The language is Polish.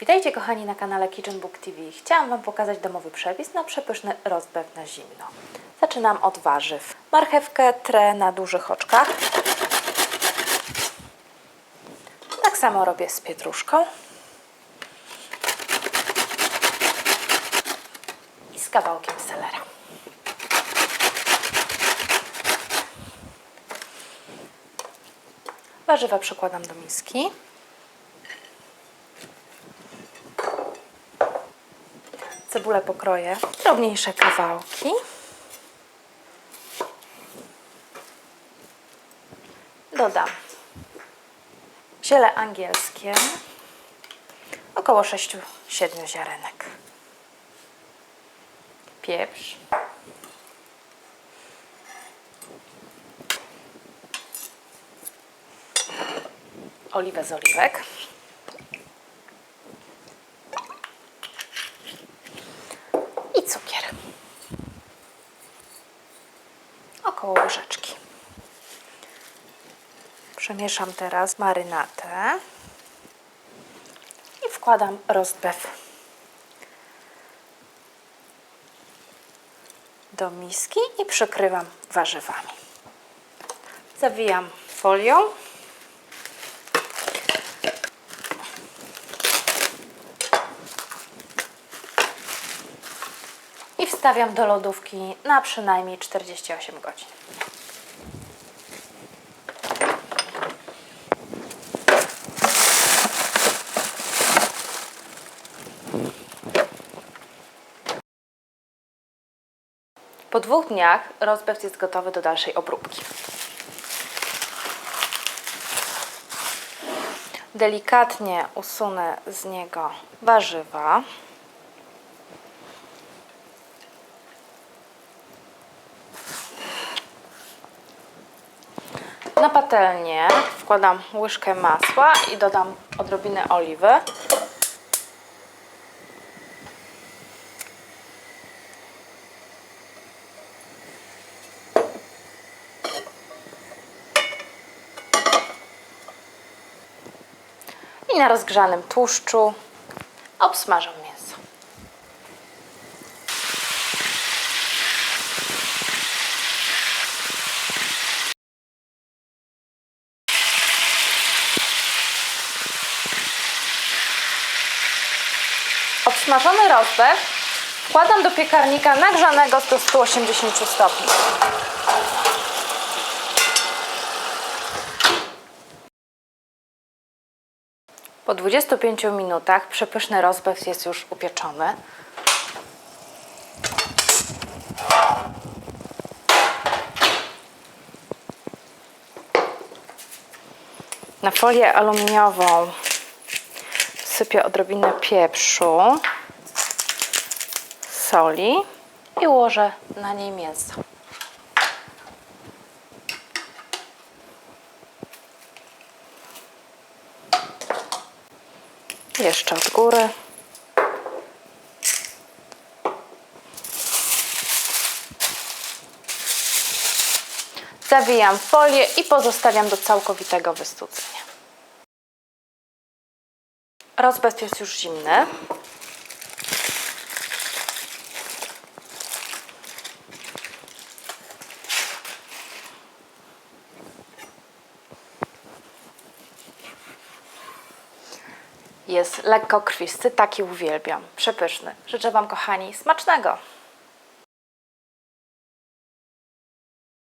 Witajcie kochani na kanale Kitchen Book TV. Chciałam Wam pokazać domowy przepis na przepyszny rozbew na zimno. Zaczynam od warzyw. Marchewkę trę na dużych oczkach. Tak samo robię z pietruszką. I z kawałkiem selera. Warzywa przekładam do miski. Cebulę pokroję w drobniejsze kawałki. Dodam ziele angielskie, około 6-7 ziarenek. Pieprz. Oliwę z oliwek. i cukier. Około łyżeczki. Przemieszam teraz marynatę i wkładam rozbew do miski i przykrywam warzywami. Zawijam folią. Wstawiam do lodówki na przynajmniej 48 godzin. Po dwóch dniach rozbew jest gotowy do dalszej obróbki. Delikatnie usunę z niego warzywa. Na patelnię wkładam łyżkę masła i dodam odrobinę oliwy. I na rozgrzanym tłuszczu obsmażam mięso. Obsmażony rozbew wkładam do piekarnika nagrzanego do 180 stopni. Po 25 minutach przepyszny rozbew jest już upieczony. Na folię aluminiową sypię odrobinę pieprzu, i ułożę na niej mięso. Jeszcze od góry. Zawijam folię i pozostawiam do całkowitego wystudzenia. Rozbew jest już zimny. Jest lekko krwisty, taki uwielbiam. Przepyszny. Życzę Wam, kochani, smacznego.